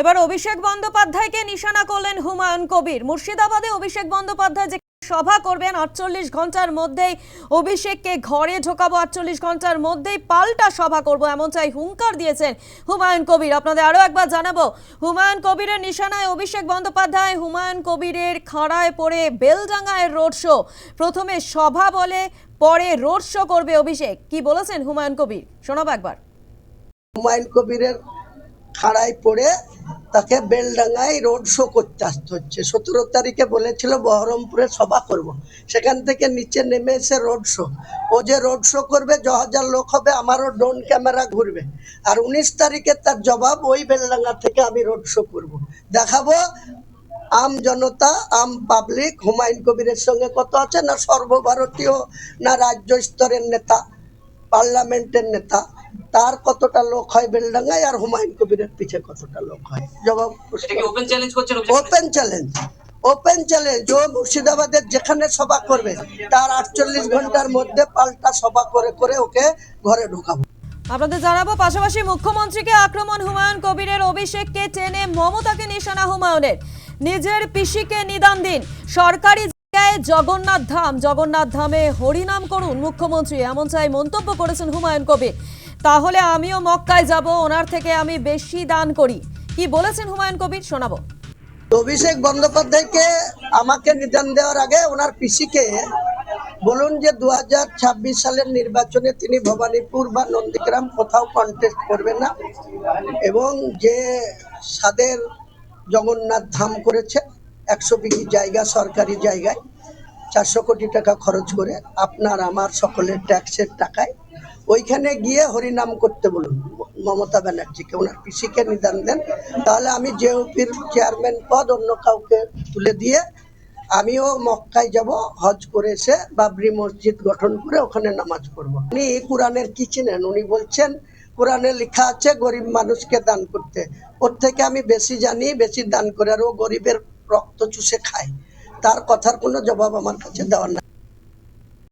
এবার অভিষেক বন্দ্যোপাধ্যায়কে নিশানা করলেন হুমায়ুন কবির। মুর্শিদাবাদে অভিষেক বন্দ্যোপাধ্যায় যে সভা করবেন, আটচল্লিশ ঘণ্টার মধ্যেই অভিষেককে ঘরে ঢোকাবো, আটচল্লিশ ঘণ্টার মধ্যেই পাল্টা সভা করব এমন চাই হুঙ্কার দিয়েছেন হুমায়ুন কবির। আপনাদের আরও একবার জানাব, হুমায়ুন কবিরের নিশানায় অভিষেক বন্দ্যোপাধ্যায় হুমায়ুন কবিরের খাড়ায় পড়ে বেলডাঙ্গায় রোড শো। প্রথমে সভা বলে, পরে রোড শো করবে অভিষেক। কি বলেছেন হুমায়ুন কবির? শোনাবো একবার। হুমায়ুন কবিরের খাড়ায় পড়ে তাকে বেলডাঙ্গায় রোড শো করতে আসতে হচ্ছে সতেরো তারিখে বলেছিল বহরমপুরে সভা করব। সেখান থেকে নিচে নেমে এসে রোড শো ও যে রোড শো করবে য হাজার লোক হবে, আমারও ড্রোন ক্যামেরা ঘুরবে আর উনিশ তারিখে তার জবাব ওই বেলডাঙ্গা থেকে আমি রোড শো করব। দেখাবো, আম জনতা, আম পাবলিক হুমায়ুন কবিরের সঙ্গে কত আছে না সর্বভারতীয়, না রাজ্য স্তরের নেতা পার্লামেন্টের নেতা তার কতটা লোক হয় বেলডাঙ্গায় আর হুমায়ুন কবিরের পিছে কতটা লোক হয়? জবাব open challenge open challenge open challenge ও মুর্শিদাবাদের যেখানে সভা করবে তার আটচল্লিশ ঘণ্টার মধ্যে পাল্টা সভা করে করে ওকে ঘরে ঢোকাবো। আপনাদের জানাব পাশাপাশি মুখ্যমন্ত্রীকে আক্রমণ হুমায়ুন কবিরের অভিষেককে টেনে মমতাকে নিশানা হুমায়ুনের। নিজের পিসিকে নিদান দিন। সরকারি জগন্নাথ ধাম, জগন্নাথ ধামে হরিনাম করুন মুখ্যমন্ত্রী এমন চাই মন্তব্য করেছেন হুমায়ুন কবির। তাহলে আমিও মক্কায় যাব, ওনার থেকে আমি বেশি দান করি। কি বলেছেন হুমায়ুন কবির? শোনাবো। অভিষেক বন্দ্যোপাধ্যায়কে আমাকে নিদান দেওয়ার আগে ওনার পিসিকে বলুন যে দু হাজার ছাব্বিশ সালের নির্বাচনে তিনি ভবানীপুর বা নন্দীগ্রাম কোথাও কন্টেস্ট করবেন না। এবং যে সাদের জগন্নাথ ধাম করেছে একশো বিঘি জায়গা, সরকারি জায়গায় চারশো কোটি টাকা খরচ করে আপনার, আমার সকলের ট্যাক্সের টাকায় ওইখানে গিয়ে হরিনাম করতে বলুন, মমতা ব্যানার্জিকে, ওনার পিসিকে নিদান দেন। তাহলে আমি জেওপির চেয়ারম্যান পদ অন্য কাউকে তুলে দিয়ে আমিও মক্কায় যাব, হজ করে এসে বাবরি মসজিদ গঠন করে ওখানে নামাজ পড়ব। উনি কোরআনের কি চিনেন? উনি বলছেন, কোরআনে লেখা আছে গরিব মানুষকে দান করতে। ওর থেকে আমি বেশি জানি, বেশি দান করে আর ও গরিবের রক্ত চুষে খায়। তার কথার কোনো জবাব আমার কাছে দেওয়ার না